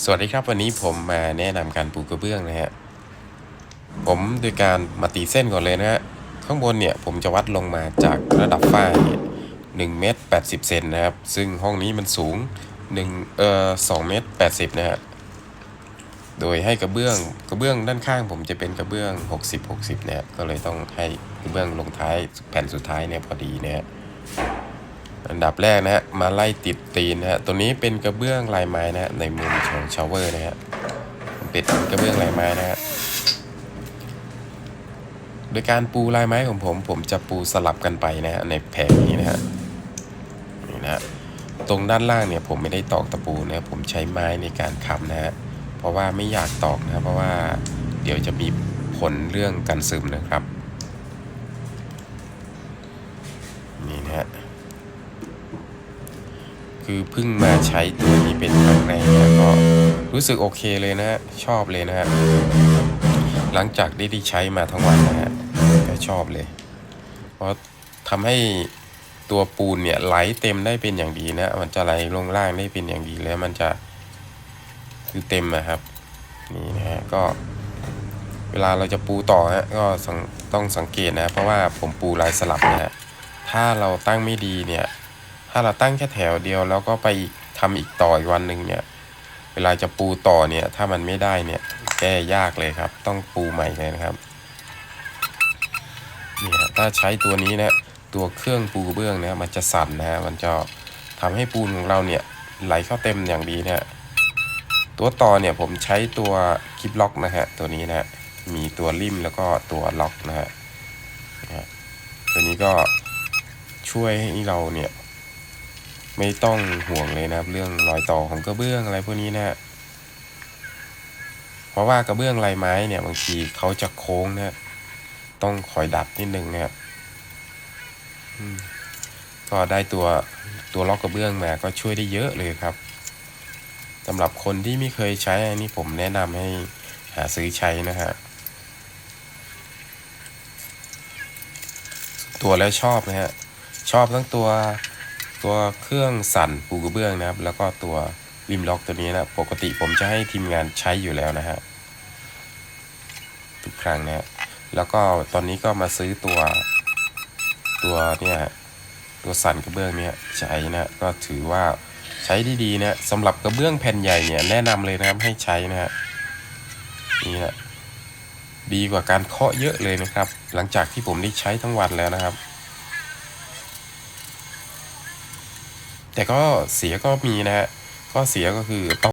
สวัสดีครับวันนี้ผมมาแนะนำการปูกระเบื้องนะฮะผมโดยการมาตีเส้นก่อนเลยนะฮะข้างบนเนี่ยผมจะวัดลงมาจากระดับฝ้าเนี่ยหนึ่งเมตรแปดสิบเซนนะครับ ซึ่งห้องนี้มันสูงหนึ่งเอ่อสองเมตรแปดสิบนะฮะโดยให้กระเบื้องกระเบื้องด้านข้าง ผมจะเป็นกระเบื้อง60 60เนี่ยก็เลยต้องให้กระเบื้องลงท้ายแผ่นสุดท้ายเนี่ยพอดีนะฮะ อันดับแรกนะฮะมาไล่ติดตีนนะฮะตัวนี้เป็นกระเบื้องลายไม้นะฮะในมุมของชาวเวอร์นะฮะเป็นกระเบื้องลายไม้นะฮะโดยการปูลายไม้ของผม ผมจะปูสลับกันไปนะฮะในแผงนี้นะฮะนี่นะฮะตรงด้านล่างเนี่ยผมไม่ได้ตอกตะปูนะผมใช้ไม้ในการค้ำนะฮะเพราะว่าไม่อยากตอกนะเพราะว่าเดี๋ยวจะมีผลเรื่องการซึมนะครับนี่นะฮะ คือเพิ่งมาใช้ตัวนี้เป็นครั้งแรกก็รู้สึกโอเคเลยนะฮะชอบเลยนะฮะหลังจากได้ใช้มาทั้งวันนะฮะก็ชอบเลย เพราะทำให้ตัวปูนเนี่ยไหลเต็มได้เป็นอย่างดีนะ มันจะไหลลงล่างได้เป็นอย่างดีแล้วมันจะคือเต็มนะครับนี่นะฮะก็ เวลาเราจะปูต่อฮะก็ต้องสังเกตนะ เพราะว่าผมปูลายสลับนะฮะถ้าเราตั้งไม่ดีเนี่ย ถ้าเราตั้งแค่แถวเดียวแล้วก็ไปอีกทำอีกต่ออีกวันหนึ่งเนี่ย เวลาจะปูต่อเนี่ย ถ้ามันไม่ได้เนี่ย แก้ยากเลยครับ ต้องปูใหม่เลยนะครับเนี่ยถ้าใช้ตัวนี้นะตัวเครื่องปูเบื้องนะมันจะสั่นนะฮะมันจะทำให้ปูนของเราเนี่ยไหลเข้าเต็มอย่างดีนะฮะตัวต่อเนี่ยผมใช้ตัวคลิปล็อกนะฮะตัวนี้นะฮะมีตัวริมแล้วก็ตัวล็อกนะฮะตัวนี้ก็ช่วยให้เราเนี่ย ไม่ต้องห่วงเลยนะครับ เรื่องรอยต่อของกระเบื้องอะไรพวกนี้นะฮะเพราะว่ากระเบื้องลายไม้เนี่ยบางทีเขาจะโค้งนะฮะต้องคอยดัดนิดนึงนะฮะอืมก็ได้ตัวตัวล็อกกระเบื้องมาก็ช่วยได้เยอะเลยครับสำหรับคนที่ไม่เคยใช้อันนี้ผมแนะนำให้หาซื้อใช้นะฮะตัวแล้วชอบนะฮะชอบทั้งตัว ตัวเครื่องสั่นปูกระเบื้องนะครับ แล้วก็ตัวริมล็อกตัวนี้นะปกติผมจะให้ทีมงานใช้อยู่แล้วนะฮะทุกครั้งนะแล้วก็ตอนนี้ก็มาซื้อตัวตัวเนี่ยตัวสั่นกระเบื้องเนี่ยใช้นะก็ถือว่าใช้ได้ดีนะสำหรับกระเบื้องแผ่นใหญ่เนี่ยแนะนำเลยนะครับให้ใช้นะฮะนี่นะดีกว่าการเคาะเยอะเลยนะครับ หลังจากที่ผมได้ใช้ทั้งวันแล้วนะครับ แต่ก็เสียก็มีนะฮะข้อเสียก็คือต้อง